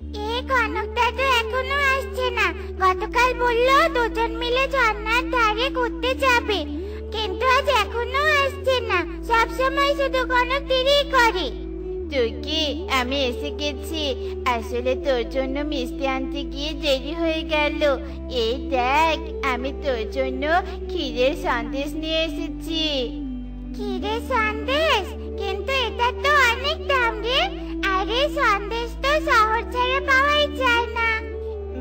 এই কনকটা তো এখনও আসছে না। গতকাল বলল দুজন মিলে ঝর্ণার ধারে ঘুরতে যাবে। কিন্তু আজ এখনও আসছে না। সব সময় শুধু কনক দেরি করে। টুকি আমি এসে গেছি। আসলে তোর জন্য মিষ্টি আনতে গিয়ে দেরি হয়ে গেল। এই দেখ আমি তোর জন্য ক্ষীরের সন্দেশ নিয়ে এসেছি। ক্ষীরে সন্দেশ? কিন্তু এটা তো অনেক দাম রে। আরে সন্দেশ শহর ছেড়ে পাওয়াই যায় না।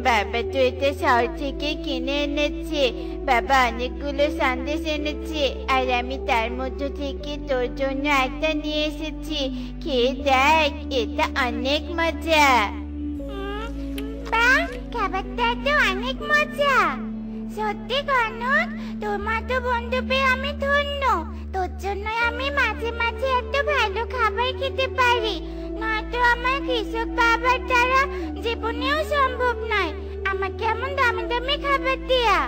বাবা তো এটা শহর থেকে কিনে এনেছে। বাবা অনেকগুলো সন্দেশ এনেছে। আর আমি তার মধ্যে থেকে তোর জন্য একটা নিয়ে এসেছি। খেয়ে দেখ এটা অনেক মজা। বাহ খাবারটা তো অনেক মজা। সত্যি কনক তোমার তো বন্ধু পেয়ে আমি ধন্য। তোর জন্য আমি মাঝে মাঝে এত ভালো খাবার খেতে পারি। নয়তো আমার কৃষক বাবার দ্বারা জীবনেও সম্ভব নয়। আমাকে কেমন দামি দামি খাবার দেয়া।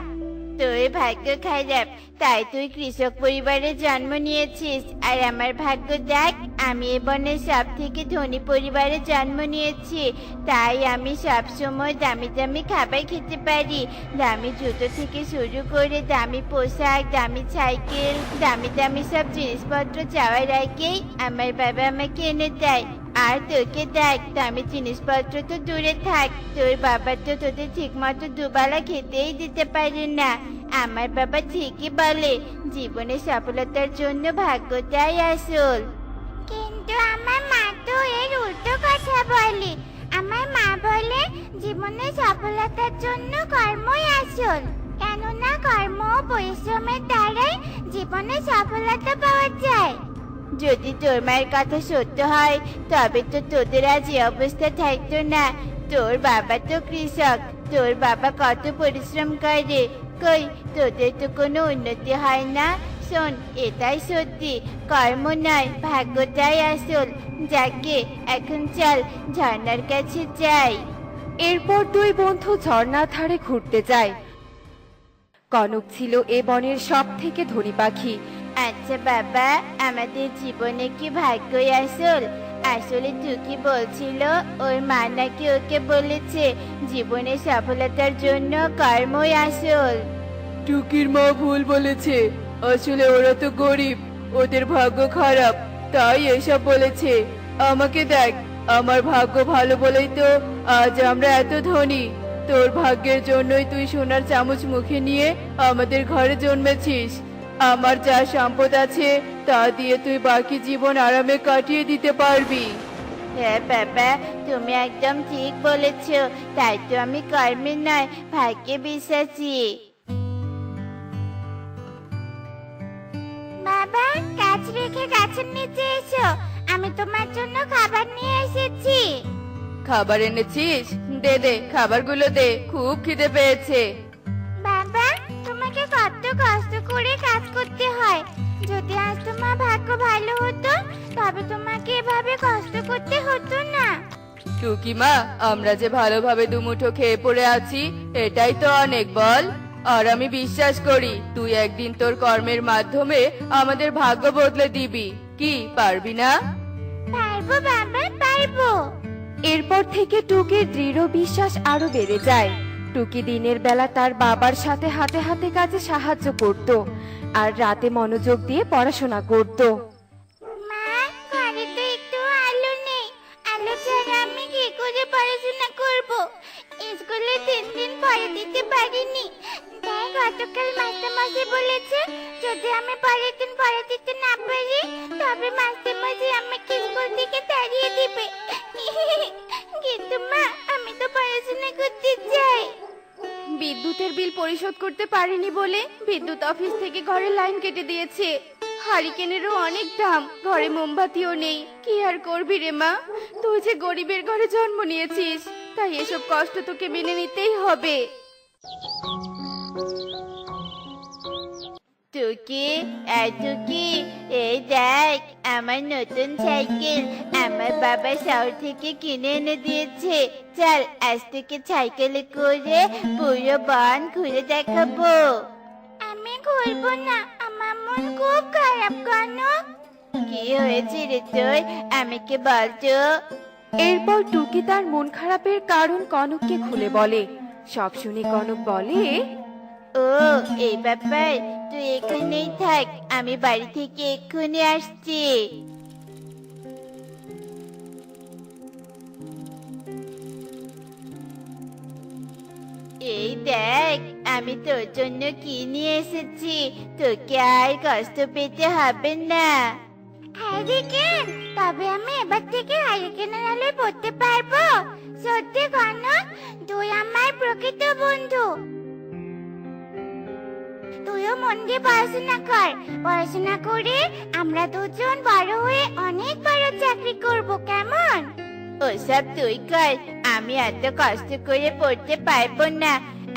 তোর ভাগ্য খারাপ, তাই তুই কৃষক পরিবারে জন্ম নিয়েছিস। আর আমার ভাগ্য দেখ, আমি এ বনের সব থেকে ধনী পরিবারে জন্ম নিয়েছি। তাই আমি সব সময় দামি দামি খাবার খেতে পারি। দামি জুতো থেকে শুরু করে দামি পোশাক, দামি সাইকেল, দামি দামি সব জিনিসপত্র চাওয়ার আগেই আমার বাবা আমাকে এনে দেয়। আর তোকে দেখ, আমি জিনিসপত্র তো দূরে থাক, তোর বাবা তো তোদের ঠিক মতো দুবেলা খেতেই দিতে পারে না। আমার বাবা ঠিকই বলে, জীবনে সফলতার জন্য ভাগ্যটাই আসল। কিন্তু আমার মা তো এর উল্টো কথা বলে। আমার মা বলে, জীবনে সফলতার জন্য কর্মই আসল। কেননা কর্ম ও পরিশ্রমের দ্বারাই জীবনে সফলতা পাওয়া যায়। যদি তোর মায়ের কথা সত্য হয়, তবে তো তোদের আজ এই অবস্থা থাকতো না। তোর বাবা তো কৃষক, তোর বাবা কত পরিশ্রম করে। কই, তোদের তো কোনো উন্নতি হয় না। শোন, এটাই সত্যি, কর্ম নয়, ভাগ্যটাই আসল। যাকে, এখন চল, ঝর্ণার কাছে যাই। এরপর দুই বন্ধু ঝর্ণার ধারে ঘুরতে যায়। কনক ছিল এ বনের সব থেকে ধনী পাখি। আচ্ছা বাবা, আমাদের জীবনে কি ভাগ্যই আসল? আসলে টুকি বলছিল, ওর মা নাকি ওকে বলেছে, জীবনে সফলতার জন্য কর্মই আসল। টুকির মা ভুল বলেছে, আসলে ওরা তো গরিব, ওদের ভাগ্য খারাপ, তাই এসব বলেছে। আমাকে দেখ, আমার ভাগ্য ভালো বলেই তো আজ আমরা এত ধনী। তোর ভাগ্যের জন্যই তুই সোনার চামচ মুখে নিয়ে আমাদের ঘরে জন্মেছিস। আমার যা সম্পদ আছে তা দিয়ে তুই বাকি জীবন আরামে কাটিয়ে দিতে পারবি। হ্যাঁ বাবা তুমি একদম ঠিক বলেছ। তাই তো আমি কর্মে নয় ভাগ্যে বিশ্বাসী। বাবা গাছ রেখে গাছের নিচে এসো। আমি তোমার জন্য খাবার নিয়ে এসেছি। খাবার এনেছিস? দে দে খাবারগুলো দে। খুব খিদে পেয়েছে। কত কষ্ট করে কাজ করতে হয়। যদি আজ তোমার ভাগ্য ভালো হতো তবে তোমাকে এভাবে কষ্ট করতে হতো না। টুকি মা আমরা যে ভালোভাবে দুমুঠো খেয়ে পড়ে আছি এটাই তো অনেক বল। আর আমি বিশ্বাস করি তুই একদিন তোর কর্মের মাধ্যমে আমাদের ভাগ্য বদলে দিবি। কি পারবি না? পারব বাবা পারব। এরপর থেকে টুকির দৃঢ় বিশ্বাস আরও বেড়ে যায়। টুকি দিনের বেলা তার বাবার সাথে হাতে হাতে কাজে সাহায্য করত আর রাতে মনোযোগ দিয়ে পড়াশোনা করত। মা আলো নেই। আলো আমি কি করে স্কুলে তিন দিন দিতে পারিনি। বলেছে, যদি আমি পরের দিন দিতে না পারি আমাকে তাড়িয়ে দিবে। কিন্তু মা তো পড়াশোনা করতে চাই। বিদ্যুতের বিল পরিশোধ করতে পারেনি বলে বিদ্যুৎ অফিস থেকে ঘরে লাইন কেটে দিয়েছে। হারিকেনেরও অনেক দাম, ঘরে মোমবাতিও নেই। কি আর করবি রে মা? তুই যে গরিবের ঘরে জন্ম নিয়েছিস, তাই এসব কষ্ট তোকে মেনে নিতেই হবে। টুকি এই টুকি এই দেখ আমার নতুন সাইকেল আমার বাবা শহর থেকে কিনে এনে দিয়েছে চল আজ থেকে সাইকেলে করে পুরো বন ঘুরে দেখাবো আমি ঘুরবো না আমার মন খুব খারাপ কনক কি হয়েছে রে তোর আমাকে বলতো এরপর টুকি তার মন খারাপের কারণ কনককে খুলে বলে। সব শুনে কনক বলে ও, এই ব্যাপার। তুই এখানেই থাক, আমি বাড়ি থেকে এক্ষুনি আসছি। এই দেখ, আমি তোর জন্য কি নিয়ে এসেছি? তোকে আর কষ্ট পেতে হবে না। হ্যারিকেন তবে আমি এবার থেকে হ্যারিকেনের আলোয় পড়তে পারব। সত্যি কনক তুই আমার প্রকৃত বন্ধু। তুইও মন দিয়ে পড়াশোনা কর। পড়াশোনা করে আমরা দুজন বড় হয়ে অনেক বড় চাকরি করব কেমন? ওসব তুই কর আমি এত কষ্ট করে পড়তে পারব না।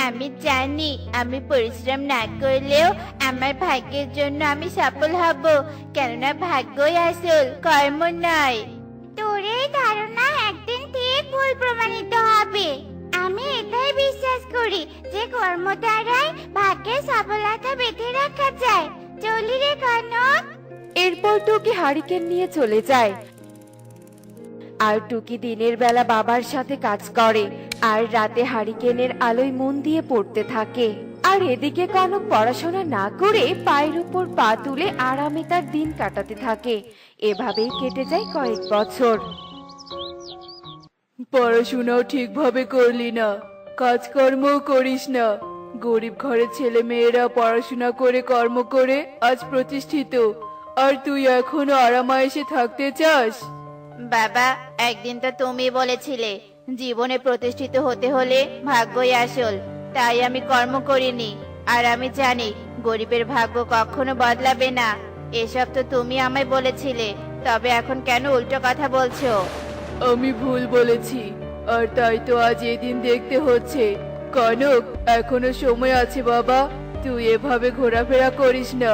আমি জানি আমি পরিশ্রম না করলেও আমার ভাগ্যের জন্য আমি সফল হব কেননা ভাগ্যই আসল কর্ম নয়। তোর এই ধারণা একদিন ঠিক ভুল প্রমাণিত হবে। আমি এটাই বিশ্বাস করি যে কর্ম দ্বারাই ভাগ্যের সফলতা বেঁধে রাখা যায়। চলি রে কনক। এরপর টুকি হারিকেন নিয়ে চলে যায়। আর টুকি দিনের বেলা বাবার সাথে কাজ করে, আর রাতে হারিকেনের আলোয় মন দিয়ে পড়তে থাকে। আর এদিকে কনক পড়াশোনা না করে পায়ের উপর পা তুলে আরামে তার দিন কাটাতে থাকে। এভাবেই কেটে যায় কয়েক বছর। পড়াশোনাও ঠিকভাবে করলি না, কাজকর্মও করিস না। গরিব ঘরের ছেলে মেয়েরা পড়াশোনা করে, কর্ম করে আজ প্রতিষ্ঠিত। আর তুই এখনও আরামায়েশে থাকতে চাস? বাবা, একদিন তো তুমি বলেছিলে, জীবনে প্রতিষ্ঠিত হতে হলে ভাগ্যই আসল। তাই আমি কর্ম করিনি। আর আমি জানি, গরিবের ভাগ্য কখনো বদলাবে না। এসব তো তুমি আমায় বলেছিলে, তবে এখন কেন উল্টো কথা বলছো? আমি ভুল বলেছি আর তাই তো আজ এদিন দেখতে হচ্ছে। কনক এখনও সময় আছে বাবা তুই এভাবে ঘোরাফেরা করিস না।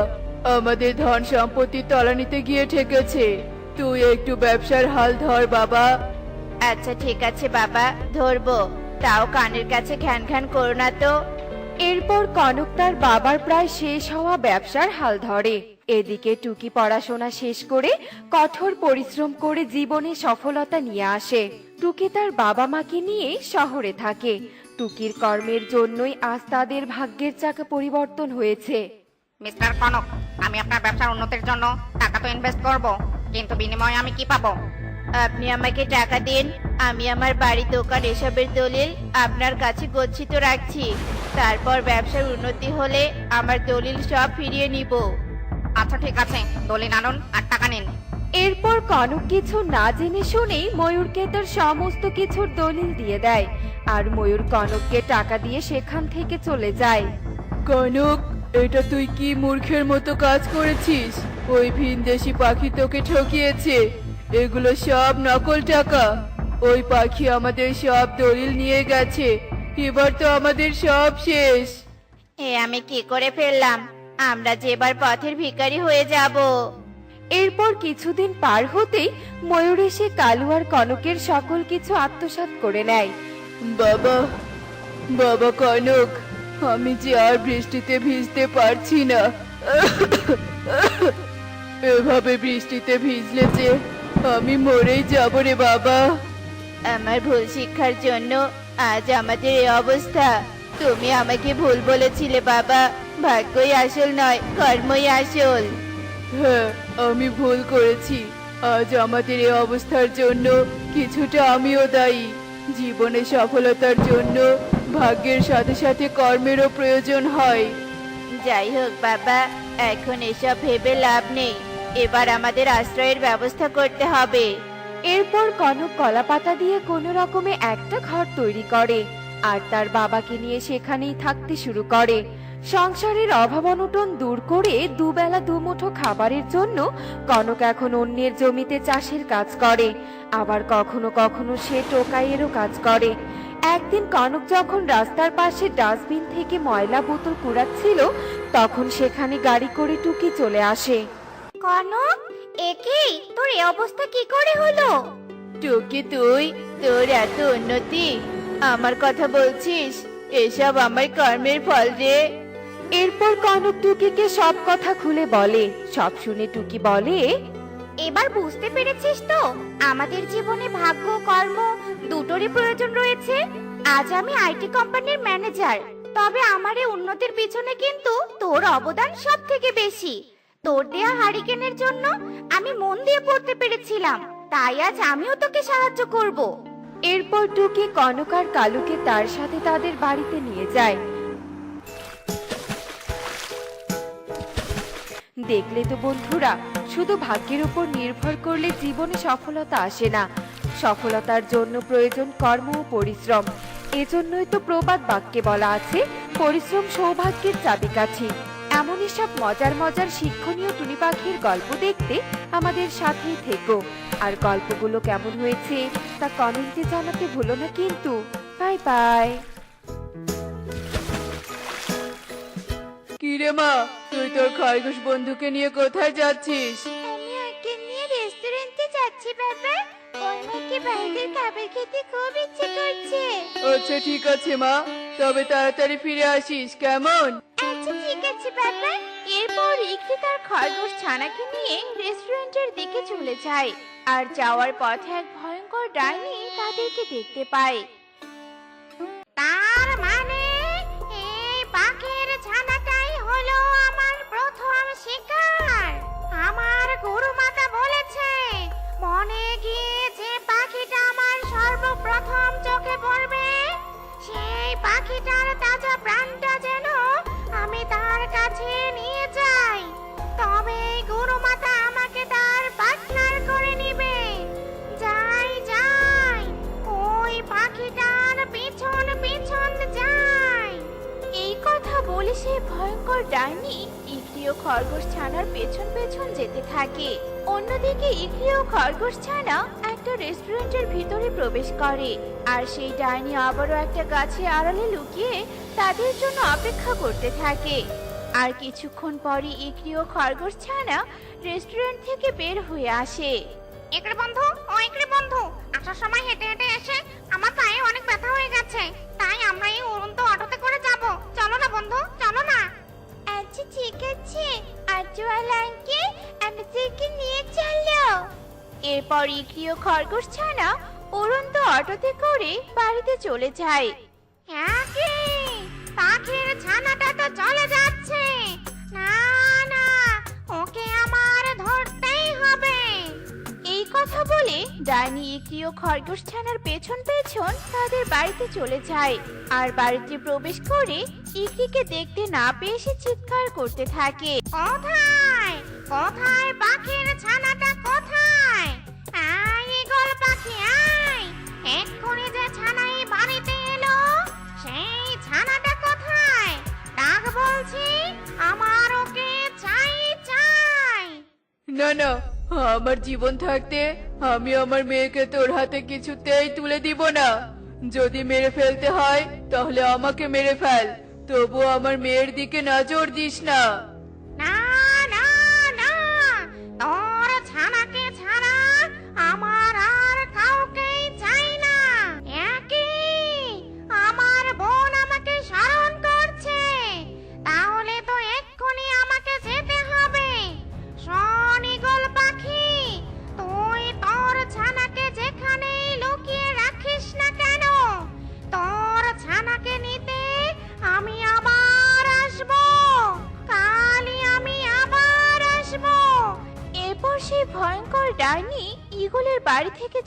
আমাদের ধন সম্পত্তি তলানিতে গিয়ে ঠেকেছে। তুই একটু ব্যবসার হাল ধর বাবা। আচ্ছা ঠিক আছে বাবা ধরবো। তাও কানের কাছে ঘ্যান ঘ্যান করো না তো। এরপর কনক তার বাবার প্রায় শেষ হওয়া ব্যবসার হাল ধরে। এদিকে টুকি পড়াশোনা শেষ করে কঠোর পরিশ্রম করে জীবনে সফলতা নিয়ে আসে। টুকি তার বাবা মাকে নিয়ে শহরে থাকে। টুকির কর্মের জন্যই আজ তাদের ভাগ্যের চাকা পরিবর্তন হয়েছে। মিস্টার কনক আমি আপনার ব্যবসার উন্নতির জন্য টাকা তো ইনভেস্ট করব কিন্তু বিনিময়ে আমি কি পাবো? আপনি আমাকে টাকা দিন আমি আমার বাড়ি দোকান এসবের দলিল আপনার কাছে গচ্ছিত রাখছি। তারপর ব্যবসার উন্নতি হলে আমার দলিল সব ফিরিয়ে নিব। আচ্ছা ঠিক আছে। দলিল আনুন আর টাকা নিন। এরপর কনক কিছু না জেনে শুনেই ময়ূরকে তার সমস্ত কিছুর দলিল দিয়ে দেয় আর ময়ূর কনককে টাকা দিয়ে সেখান থেকে চলে যায়। কনক এটা তুই কি মূর্খের মতো কাজ করেছিস? ওই ভিনদেশি পাখি তোকে ঠকিয়েছে। এগুলো সব নকল টাকা। ওই পাখি আমাদের সব দলিল নিয়ে গেছে। এবার তো আমাদের সব শেষ। এ আমি কি করে ফেললাম? আমরা যে এবার পথের ভিখারি হয়ে যাব। এরপর কিছুদিন পার হতেই ময়ূর এসে কালু আর কনকের সকল কিছু আত্মসাৎ করে নেয়। বাবা বাবা কনক আমি যে আর বৃষ্টিতে ভিজতে পারছি না। এভাবে বৃষ্টিতে ভিজলে যে আমি মরেই যাব রে বাবা। আমার ভুল শিক্ষার জন্য আজ আমাদের এই অবস্থা। তুমি আমাকে ভুল বলেছিলে বাবা। ভাগ্যই আসল নয় কর্মই আসল। হ্যাঁ আমি ভুল করেছি। আজ আমাদের এই অবস্থার জন্য কিছুটা আমিও দায়ী। জীবনে সফলতার জন্য ভাগ্যের সাথে সাথে কর্মেরও প্রয়োজন হয়। যাই হোক বাবা এখন এসব ভেবে লাভ নেই। এবার আমাদের আশ্রয়ের ব্যবস্থা করতে হবে। এরপর কনক কলাপাতা দিয়ে কোনো রকমে একটা ঘর তৈরি করে আর তার বাবাকে নিয়ে সেখানেই থাকতে শুরু করে। সংসারের অভাব অনটন দূর করে দুবেলা দুমুঠো খাবারের জন্য কনক এখন অন্যের জমিতে চাষের কাজ করে আবার কখনো কখনো সে টোকাইয়েরও কাজ করে। একদিন কনক যখন রাস্তার পাশে ডাস্টবিন থেকে ময়লা বোতল কুড়াচ্ছিল তখন সেখানে গাড়ি করে টুকি চলে আসে। কনক একে তোর এই অবস্থা কি করে হলো? টুকি তুই তোর এত উন্নতি আমার কথা বলছিস? এসব আমার কর্মের ফল রে। এরপর কনক টুকিকে সব কথা খুলে বলে সব শুনে টুকি বলে এবার বুঝতে পেরেছিস তো আমাদের জীবনে ভাগ্য কর্ম দুটোরই প্রয়োজন রয়েছে। আজ আমি আইটি কোম্পানির ম্যানেজার তবে আমার এই উন্নতির পিছনে কিন্তু তোর অবদান সব থেকে বেশি। তোর দেয়া হারিকেনের জন্য আমি মন দিয়ে পড়তে পেরেছিলাম তাই আজ আমিও তোকে সাহায্য করব। এরপর টুকি কনক আর কালুকে তার সাথে তাদের বাড়িতে নিয়ে যায়। দেখলে তো বন্ধুরা, শুধু ভাগ্যের উপর নির্ভর করলে জীবনে সফলতা আসে না। সফলতার জন্য প্রয়োজন কর্ম ও পরিশ্রম। এজন্যই তো প্রবাদ বাক্যে বলা আছে, পরিশ্রম সৌভাগ্যের চাবিকাঠি। এমনই সব মজার মজার শিক্ষণীয় টুনি পাখির গল্প দেখতে আমাদের সাথেই থেকো। আর গল্পগুলো কেমন হয়েছে, তা কমেন্টে জানাতে ভুলো না কিন্তু। Bye bye. কি রে মা তুই তোর খরগোশ বন্ধুকে নিয়ে কোথায় যাচ্ছিস? আমি ওকে নিয়ে রেস্টুরেন্টে যাচ্ছি বাবা। ওর নাকি বাইরের খাবার খেতে খুব ইচ্ছে করছে। আচ্ছা ঠিক আছে মা। তবে তাড়াতাড়ি ফিরে আসিস কেমন? আচ্ছা ঠিক আছে বাবা। এরপর ইকরি তার খরগোশ ছানাকে নিয়ে রেস্টুরেন্টের দিকে চলে যায়। আর যাওয়ার পথে এক ভয়ঙ্কর ডাইনি তাদেরকে দেখতে পায়। পাখিটার তাজা প্রাণটা যেন আমি তার কাছে নিয়ে যাই। তবে গুরু মাতা আমাকে তার পার্টনার করে নিবে। যাই যাই, ওই পাখিটার পিছন পিছন যাই। এই কথা বলে সে ভয়ঙ্কর ডাইনি ইকরি খরগোশ ছানার পেছন পেছন যেতে থাকে। অন্যদিকে ইকরি খরগোশ ছানা একটা রেস্টুরেন্টের ভিতরে প্রবেশ করে আর সেই ডাইনি আবারও একটা গাছে আড়ালে লুকিয়ে তাদের জন্য অপেক্ষা করতে থাকে। আর কিছুক্ষণ পরে ইকরি ও খরগোশ ছানা রেস্টুরেন্ট থেকে বের হয়ে আসে। একরে বন্ধু ও একরে বন্ধু আসার সময় হেঁটে হেঁটে এসে আমার পায়ে অনেক ব্যথা হয়ে গেছে তাই আমরা এই উড়ন্ত অটোতে করে যাব। চলো না বন্ধু চলো না। আচ্ছা ঠিক আছে। আজওয়ালা আঙ্কেল আমাদেরকে নিয়ে চলো। এরপর ইকরি খরগোশ ছানা উড়ন্ত অটোতে করে বাড়িতে চলে যায়। একে পাখির ছানাটা তো চলে যাচ্ছে। না না ওকে আমার ধরতেই হবে। এই কথা বলে ডাইনি ইকরি খরগোশ ছানার পেছন পেছন তাদের বাড়িতে চলে যায় আর বাড়িতে প্রবেশ করে ইকরিকে দেখতে না পেয়ে সে চিৎকার করতে থাকে। কোথায় কোথায় পাখির ছানাটা কোথায়? আয় ইগল পাখি, আয়। এক্ষুনি যে ছানাই বাড়িতে এলো, সেই ছানাটা কোথায়? ডাক বলছি, আমার ওকে চাই চাই। না না, আমার জীবন থাকতে আমি আমার মেয়েকে তোর হাতে কিছুতেই তুলে দিব না। যদি মেরে ফেলতে হয়, তাহলে আমাকে মেরে ফেল। তবু আমার মেয়ের দিকে নজর দিস না না।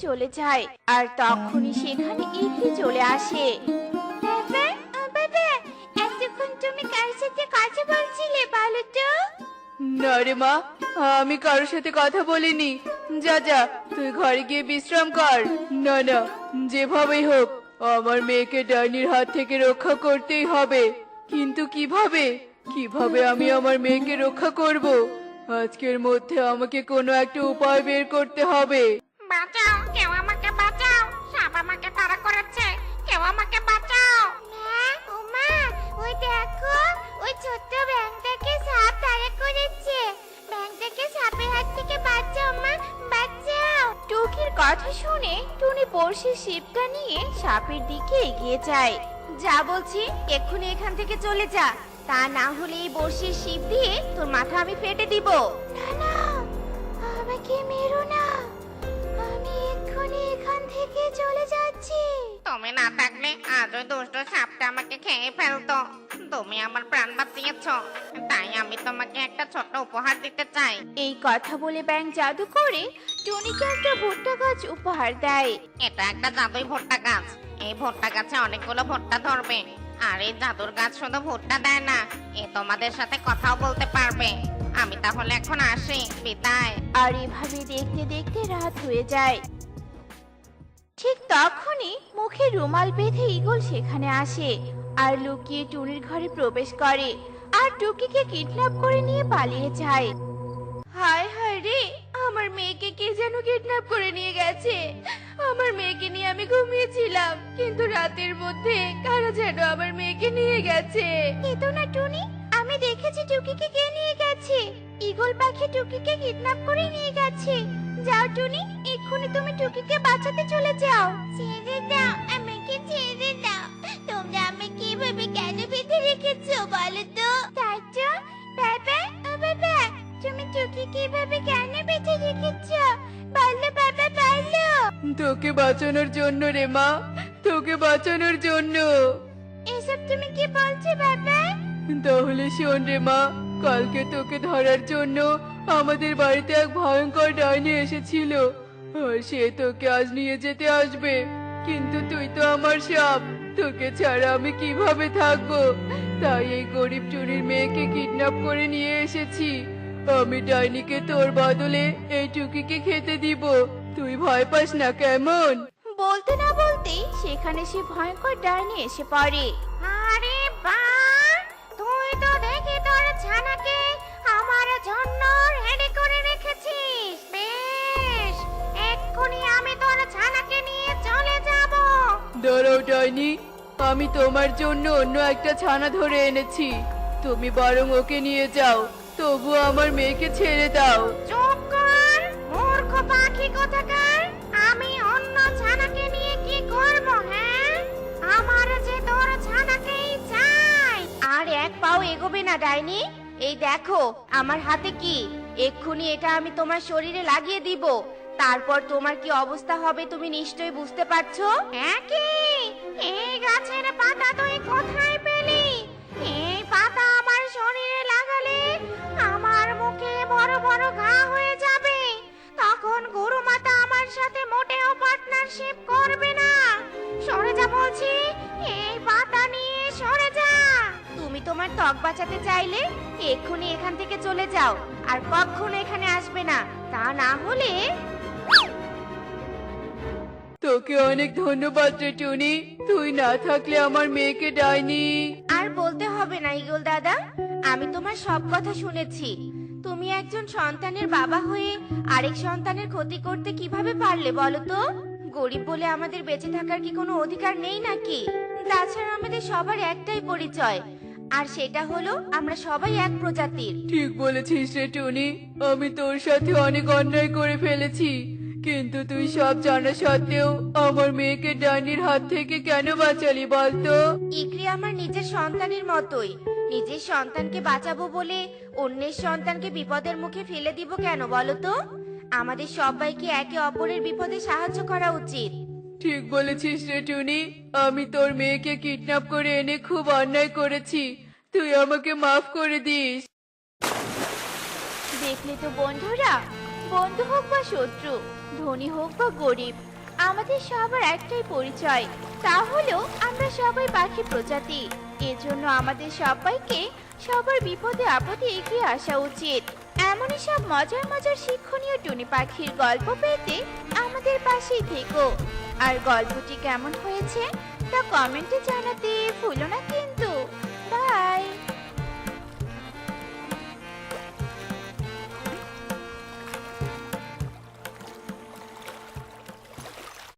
চলে যায়। আর তখনই সেখানে ইকরি চলে আসে। বাবা ও বাবা এতক্ষণ তুমি কার সাথে কথা বলছিলে বলো তো? না রে মা আমি কারোর সাথে কথা বলিনি। যা যা তুই ঘরে গিয়ে বিশ্রাম কর। না না যেভাবেই হোক আমার মেয়েকে ডাইনির হাত থেকে রক্ষা করতেই হবে। কিন্তু কীভাবে? কীভাবে আমি আমার মেয়েকে রক্ষা করব? আজকের মধ্যে আমাকে কোনো একটা উপায় বের করতে হবে। বাঁচাও কেউ আমাকে বাঁচাও। সাপ আমাকে তাড়া করেছে কেউ আমাকে বাঁচাও। মা ও মা ওই দেখো ওই ছোট্ট ব্যাংকটাকে সাপ তাড়া করেছে। ব্যাংকটাকে সাপের হাত থেকে বাঁচাও মা বাঁচাও। টুকির কথা শুনে টুনি বড়শির শিপটা নিয়ে সাপের দিকে এগিয়ে যায়। যা বলছি এক্ষুনি এখান থেকে চলে যা। তা না হলে এই বড়শির শিপ দিয়ে তোর মাথা আমি ফেটে দিব। তুমি আমার প্রাণ বাঁচিয়েছ। তাই আমি তোমাকে একটা ছোট উপহার দিতে চাই। এই কথা বলে ব্যাং জাদু করে টুনিকে একটা ভুট্টা গাছ উপহার দেয়। এটা একটা জাদুই ভুট্টা গাছ। এই ভুট্টা গাছে অনেকগুলো ভুট্টা ধরবে। আর এই জাদুর গাছ শুধু ভুট্টা দেয় না এ তোমাদের সাথে কথাও বলতে পারবে। আমি তাহলে এখন আসি বিদায়। আর এভাবে দেখতে দেখতে রাত হয়ে যায়। ঠিক তখনই মুখে রুমাল বেঁধে ইগল সেখানে আসে আর লুকিয়ে টুনির ঘরে প্রবেশ করে আর টুকিকে কিডন্যাপ করে নিয়ে পালিয়ে যায়। হায় হায় রে, আমার মেয়েকে কে যেন কিডন্যাপ করে নিয়ে গেছে? আমার মেয়েকে নিয়ে আমি ঘুমিয়েছিলাম, কিন্তু রাতের মধ্যে কারা যেন আমার মেয়েকে নিয়ে গেছে? কেতো না টুনি, আমি দেখেছি টুকিকে কে নিয়ে গেছে। ঈগল পাখি টুকিকে কিডন্যাপ করে নিয়ে গেছে। যাও টুনি এক্ষুনি তুমি টুকিকে বাঁচাতে চলে যাও। ছেড়ে দাও আমাকে ছেড়ে দাও। তোমরা আমাকে এভাবে কেন বেঁধে রেখেছো বলো তো? তাই তো? বাবা ও বাবা তুমি টুকিকে এভাবে কেন বেঁধে রেখেছো? বলো বাবা বলো। তোকে বাঁচানোর জন্য রে মা তোকে বাঁচানোর জন্য। এসব তুমি কি বলছো বাবা তাহলে শোন রে মা কালকে তোকে ধরার জন্য আমাদের বাড়িতে এক ভয়ঙ্কর ডাইনি এসেছিল। আর সে তোকে আজ নিয়ে যেতে আসবে। কিন্তু তুই তো আমার সাপ। তোকে ছাড়া আমি কীভাবে থাকব? তাই এই গরিব চুরির মেয়েকে কিডন্যাপ করে নিয়ে এসেছি। আমি ডাইনিকে তোর বদলে এই টুকিকে খেতে দিব। তুই ভয় পাস না কেমন? বলতে না বলতেই সেখানে সে ভয়ঙ্কর ডাইনি এসে পড়ে। দাঁড়াও ডাইনি আমি তোমার জন্য অন্য একটা ছানা ধরে এনেছি। তুমি বরং ওকে নিয়ে যাও। তবু আমার মেয়েকে ছেড়ে দাও। চুপ পাখি অন্য ছানাকে নিয়ে কি করব হ্যাঁ? আমার যে তোর ছানাকেই চাই। আর এক পাও এগোবে না, ডাইনি। এই দেখো, আমার হাতে কি? এক্ষুনি এটা আমি তোমার শরীরে লাগিয়ে দিব। তারপর তোমার কি অবস্থা হবে তুমি নিশ্চয়ই বুঝতে পারছ? একই এই গাছের পাতা তুই কোথায় পেলি। এই পাতা আমার শরীরে লাগালে আমার মুখে বড় বড় ঘা হয়ে যাবে। তখন গুরু মাতা আমার সাথে মোটেও পার্টনারশিপ করবে না। সরে যা বলছি এই পাতা নিয়ে সরে যা। তুমি তোমার ত্বক বাঁচাতে চাইলে এক্ষুনি এখান থেকে চলে যাও আর কখনো এখানে আসবে না। তা না হলে তোকে অনেক ধন্যবাদ রে টুনি। তুই না থাকলে আমার মেয়েকে ডাইনি। আর বলতে হবে না ইগল দাদা। আমি তোমার সব কথা শুনেছি। তুমি একজন সন্তানের বাবা হয়ে আরেক সন্তানের ক্ষতি করতে কীভাবে পারলে বলো তো? গরিব বলে আমাদের বেঁচে থাকার কি কোনো অধিকার নেই নাকি? তাছাড়া আমাদের সবার একটাই পরিচয় আর সেটা হলো আমরা সবাই এক প্রজাতির। ঠিক বলেছিস রে টুনি। আমি তোর সাথে অনেক অন্যায় করে ফেলেছি। কিন্তু তুই সব জানা সত্ত্বেও আমার মেয়েকে ডাইনির হাত থেকে কেন বাঁচালি বলতো? ইকরি আমার নিজের সন্তানের মতোই। নিজের সন্তানকে বাঁচাবো বলে অন্যের সন্তানকে বিপদের মুখে ফেলে দিব কেন বলো তো আমাদের সবাইকে একে অপরের বিপদে সাহায্য করা উচিত। ঠিক বলেছিস রে টুনি। আমি তোর মেয়েকে কিডন্যাপ করে এনে খুব অন্যায় করেছি। তুই আমাকে মাফ করে দিস। দেখলে তো বন্ধুরা বন্ধু হোক বা শত্রু, ধনী হোক বা গরিব, আমাদের সবার একটাই পরিচয়। তা হলো আমরা সবাই পাখি প্রজাতি। এজন্য আমাদের সবাইকে সবার বিপদে আপদে এগিয়ে আসা উচিত। এমনই সব মজার মজার শিক্ষণীয় টুনি পাখির গল্প পেতে আমাদের পাশেই থেকো। আর গল্পটি কেমন হয়েছে তা কমেন্টে জানাতে ভুলো না কিন্তু।